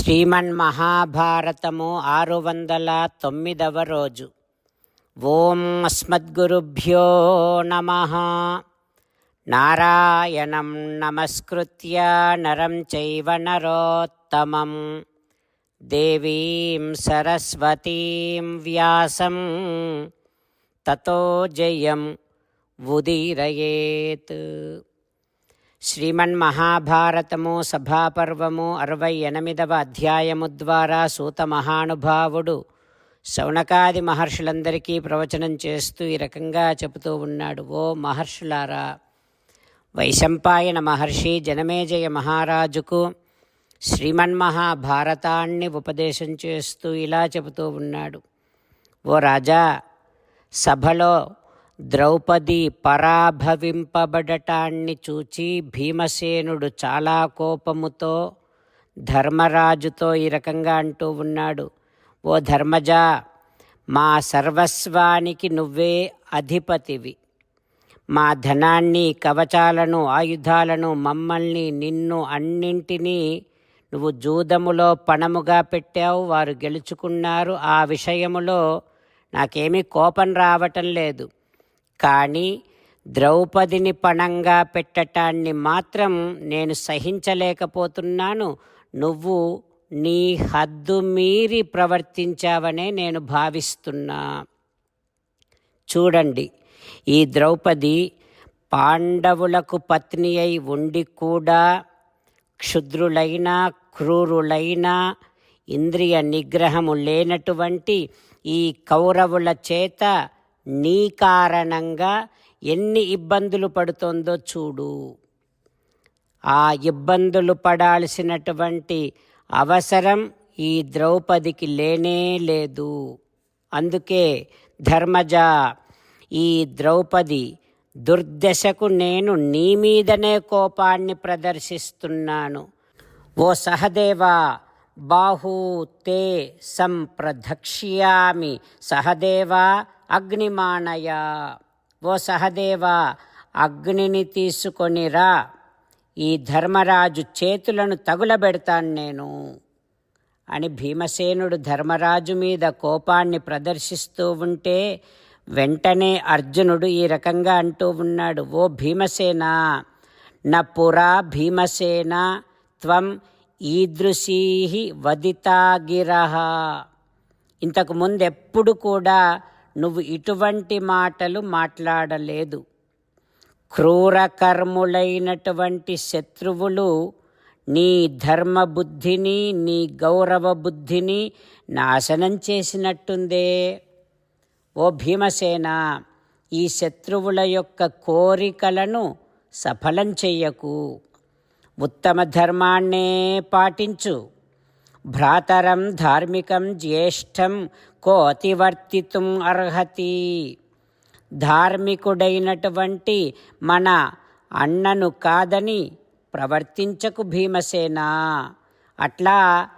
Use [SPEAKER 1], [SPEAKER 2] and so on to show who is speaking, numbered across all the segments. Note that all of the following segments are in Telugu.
[SPEAKER 1] శ్రీమన్మహాభారతము ఆరు వందల తొమ్మిదవ రోజు. ఓం అస్మద్గురుభ్యో నమ. నారాయణం నమస్కృత్య నరం చైవ నరోత్తమం. దేవీం సరస్వతీం వ్యాసం. తతో జయం ఉదీరయేత్. శ్రీమన్మహాభారతము సభాపర్వము అరవై ఎనిమిదవ అధ్యాయము ద్వారా సూత మహానుభావుడు శౌనకాది మహర్షులందరికీ ప్రవచనం చేస్తూ ఈ రకంగా చెబుతూ ఉన్నాడు. ఓ మహర్షులారా వైశంపాయన మహర్షి జనమేజయ మహారాజుకు శ్రీమన్మహాభారతాన్ని ఉపదేశం చేస్తూ ఇలా చెబుతూ ఉన్నాడు. ఓ రాజా సభలో ద్రౌపది పరాభవింపబడటాన్ని చూచి భీమసేనుడు చాలా కోపముతో ధర్మరాజుతో ఈ రకంగా అంటూ ఉన్నాడు ఓ ధర్మజ మా సర్వస్వానికి నువ్వే అధిపతివి. మా ధనాన్ని కవచాలను ఆయుధాలను మమ్మల్ని నిన్ను అన్నింటినీ నువ్వు జూదములో పణముగా పెట్టావు వారు గెలుచుకున్నారు. ఆ విషయములో నాకేమీ కోపం రావటం లేదు. కానీ ద్రౌపదిని పణంగా పెట్టటాన్ని మాత్రం నేను సహించలేకపోతున్నాను. నువ్వు నీ హద్దు మీరి ప్రవర్తించావనే నేను భావిస్తున్నా. చూడండి ఈ ద్రౌపది పాండవులకు పత్ని అయి ఉండి కూడా క్షుద్రులైన క్రూరులైన ఇంద్రియ నిగ్రహము లేనటువంటి ఈ కౌరవుల చేత నీ కారణంగా ఎన్ని ఇబ్బందులు పడుతోందో చూడు. ఆ ఇబ్బందులు పడాల్సినటువంటి అవసరం ఈ ద్రౌపదికి లేనే లేదు. అందుకే ధర్మజ ఈ ద్రౌపది దుర్దశకు నేను నీ మీదనే కోపాన్ని ప్రదర్శిస్తున్నాను. ఓ సహదేవా బాహూ తే సంప్రదక్ష్యామి సహదేవా అగ్నిమానయ ఓ సహదేవా అగ్నిని తీసుకొనిరా ఈ ధర్మరాజు చేతులను తగులబెడతాను నేను. అని భీమసేనుడు ధర్మరాజు మీద కోపాన్ని ప్రదర్శిస్తూ ఉంటే వెంటనే అర్జునుడు ఈ రకంగా అంటూ ఉన్నాడు ఓ భీమసేన నా పురా భీమసేన త్వం ఈదృశీ వదితాగిరహ. ఇంతకు ముందు ఎప్పుడు కూడా నువ్వు ఇటువంటి మాటలు మాట్లాడలేదు. క్రూరకర్ములైనటువంటి శత్రువులు నీ ధర్మబుద్ధిని నీ గౌరవ బుద్ధిని నాశనం చేసినట్టుందే. ఓ భీమసేన ఈ శత్రువుల యొక్క కోరికలను సఫలం చెయ్యకు. ఉత్తమ ధర్మాన్నే పాటించు. భ్రాతరం ధార్మికం జ్యేష్టం కో అతివర్తితుం అర్హతి ధార్మికుడైనటువంటి మన అన్నను కాదని ప్రవర్తించకు భీమసేన। అట్లా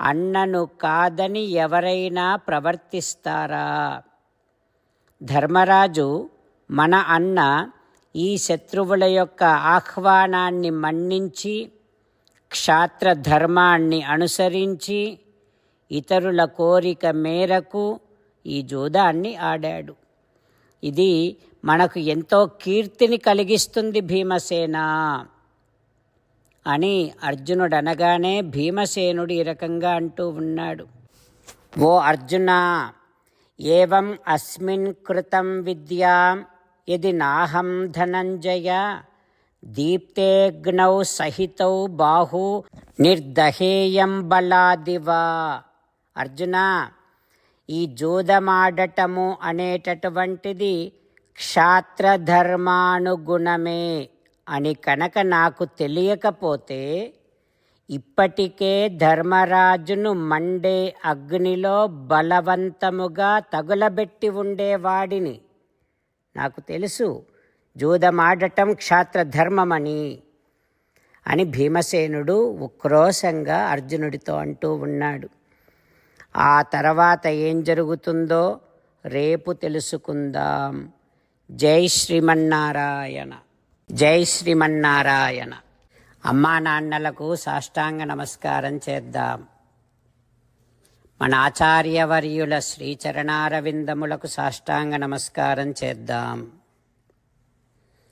[SPEAKER 1] అన్నను కాదని ఎవరైనా ప్రవర్తిస్తారా? ధర్మరాజు మన అన్న ఈ శత్రువుల యొక్క ఆహ్వానాన్ని మన్నించి క్షాత్ర ధర్మాన్ని అనుసరించి ఇతరుల కోరిక మేరకు ఈ జూదాన్ని ఆడాడు. ఇది మనకు ఎంతో కీర్తిని కలిగిస్తుంది భీమసేన అని అర్జునుడు అనగానే భీమసేనుడు ఈ రకంగా అంటూ ఉన్నాడు. ఓ అర్జున ఏవం అస్మిన్ కృతం విద్యాం ఇది నాహం ధనంజయ దీప్తేగ్నౌ సహితౌ బాహు నిర్దహేయం బలాదివా. అర్జున ఈ జూదమాడటము అనేటటువంటిది క్షాత్రధర్మానుగుణమే అని కనుక నాకు తెలియకపోతే ఇప్పటికే ధర్మరాజును మండే అగ్నిలో బలవంతముగా తగులబెట్టి ఉండేవాడిని. నాకు తెలుసు. జూదమాడటం క్షాత్రధర్మమని అని భీమసేనుడు ఉక్రోశంగా అర్జునుడితో అంటూ ఉన్నాడు. ఆ తర్వాత ఏం జరుగుతుందో రేపు తెలుసుకుందాం. జై శ్రీమన్నారాయణ. జై శ్రీమన్నారాయణ. అమ్మా నాన్నలకు సాష్టాంగ నమస్కారం చేద్దాం. మన ఆచార్యవర్యుల శ్రీచరణారవిందములకు సాష్టాంగ నమస్కారం చేద్దాం.